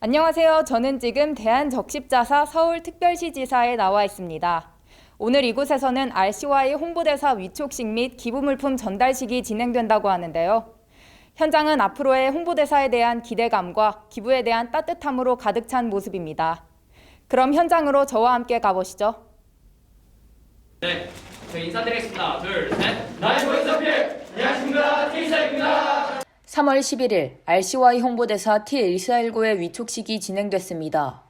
안녕하세요. 저는 지금 대한적십자사 서울특별시지사에 나와 있습니다. 오늘 이곳에서는 RCY 홍보대사 위촉식 및 기부물품 전달식이 진행된다고 하는데요. 현장은 앞으로의 홍보대사에 대한 기대감과 기부에 대한 따뜻함으로 가득 찬 모습입니다. 그럼 현장으로 저와 함께 가보시죠. 네, 저희 인사드리겠습니다. 둘, 셋. 나의 보이스 어필! 3월 11일 RCY 홍보대사 T1419의 위촉식이 진행됐습니다.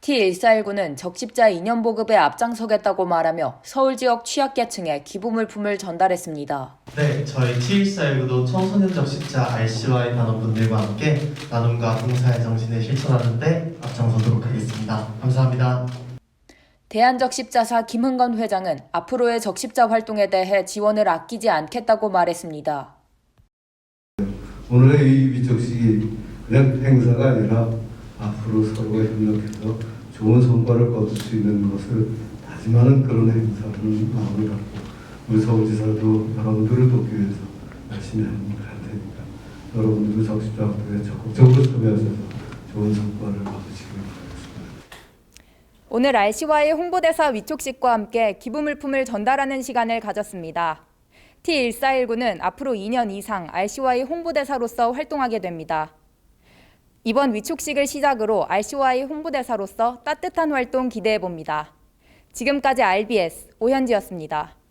T1419는 적십자 2년 보급에 앞장서겠다고 말하며 서울 지역 취약계층에 기부물품을 전달했습니다. 네, 저희 T1419도 청소년 적십자 RCY 단원분들과 함께 나눔과 봉사의 정신을 실천하는데 앞장서도록 하겠습니다. 감사합니다. 대한적십자사 김흥건 회장은 앞으로의 적십자 활동에 대해 지원을 아끼지 않겠다고 말했습니다. 오늘의 이 위촉식이 그냥 행사가 아니라 앞으로 서로가 협력해서 좋은 성과를 거둘 수 있는 것을 다짐하는 그런 행사라는 마음을 갖고 우리 서울지사도 여러분들을 돕기 위해서 열심히 할 테니까 여러분들도 적십자 활동에 적극적으로 참여하셔서 좋은 성과를 거두시길 바라겠습니다. 오늘 RCY 홍보대사 위촉식과 함께 기부물품을 전달하는 시간을 가졌습니다. T1419는 앞으로 2년 이상 RCY 홍보대사로서 활동하게 됩니다. 이번 위촉식을 시작으로 RCY 홍보대사로서 따뜻한 활동 기대해 봅니다. 지금까지 RBS 오현지였습니다.